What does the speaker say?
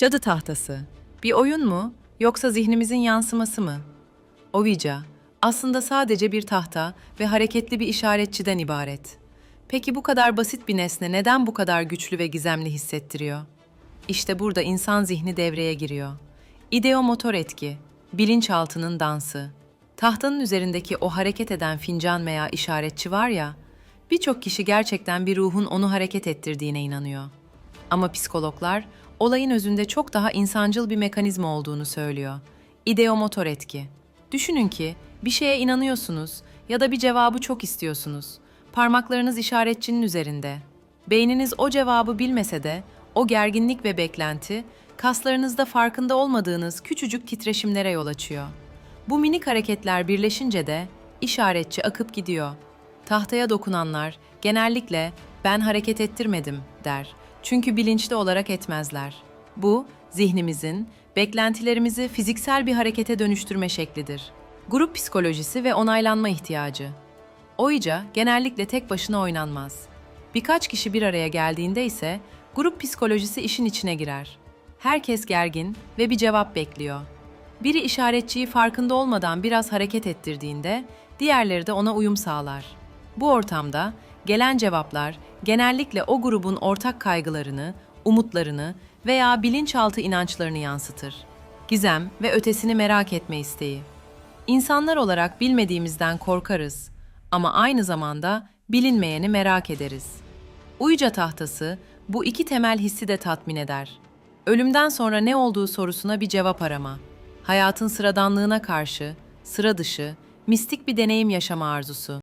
Cadı tahtası. Bir oyun mu yoksa zihnimizin yansıması mı? Ouija aslında sadece bir tahta ve hareketli bir işaretçiden ibaret. Peki bu kadar basit bir nesne neden bu kadar güçlü ve gizemli hissettiriyor? İşte burada insan zihni devreye giriyor. İdeomotor etki, bilinçaltının dansı. Tahtanın üzerindeki o hareket eden fincan veya işaretçi var ya, birçok kişi gerçekten bir ruhun onu hareket ettirdiğine inanıyor. Ama psikologlar olayın özünde çok daha insancıl bir mekanizma olduğunu söylüyor. İdeomotor etki. Düşünün ki bir şeye inanıyorsunuz ya da bir cevabı çok istiyorsunuz. Parmaklarınız işaretçinin üzerinde. Beyniniz o cevabı bilmese de o gerginlik ve beklenti kaslarınızda farkında olmadığınız küçücük titreşimlere yol açıyor. Bu minik hareketler birleşince de işaretçi akıp gidiyor. Tahtaya dokunanlar genellikle ben hareket ettirmedim der. Çünkü bilinçli olarak etmezler. Bu zihnimizin beklentilerimizi fiziksel bir harekete dönüştürme şeklidir. Grup psikolojisi ve onaylanma ihtiyacı. Oyca genellikle tek başına oynanmaz. Birkaç kişi bir araya geldiğinde ise grup psikolojisi işin içine girer. Herkes gergin ve bir cevap bekliyor. Biri işaretçiyi farkında olmadan biraz hareket ettirdiğinde diğerleri de ona uyum sağlar. Bu ortamda gelen cevaplar genellikle o grubun ortak kaygılarını, umutlarını veya bilinçaltı inançlarını yansıtır. Gizem ve ötesini merak etme isteği. İnsanlar olarak bilmediğimizden korkarız ama aynı zamanda bilinmeyeni merak ederiz. Uyca tahtası bu iki temel hissi de tatmin eder. Ölümden sonra ne olduğu sorusuna bir cevap arama. Hayatın sıradanlığına karşı, sıra dışı, mistik bir deneyim yaşama arzusu.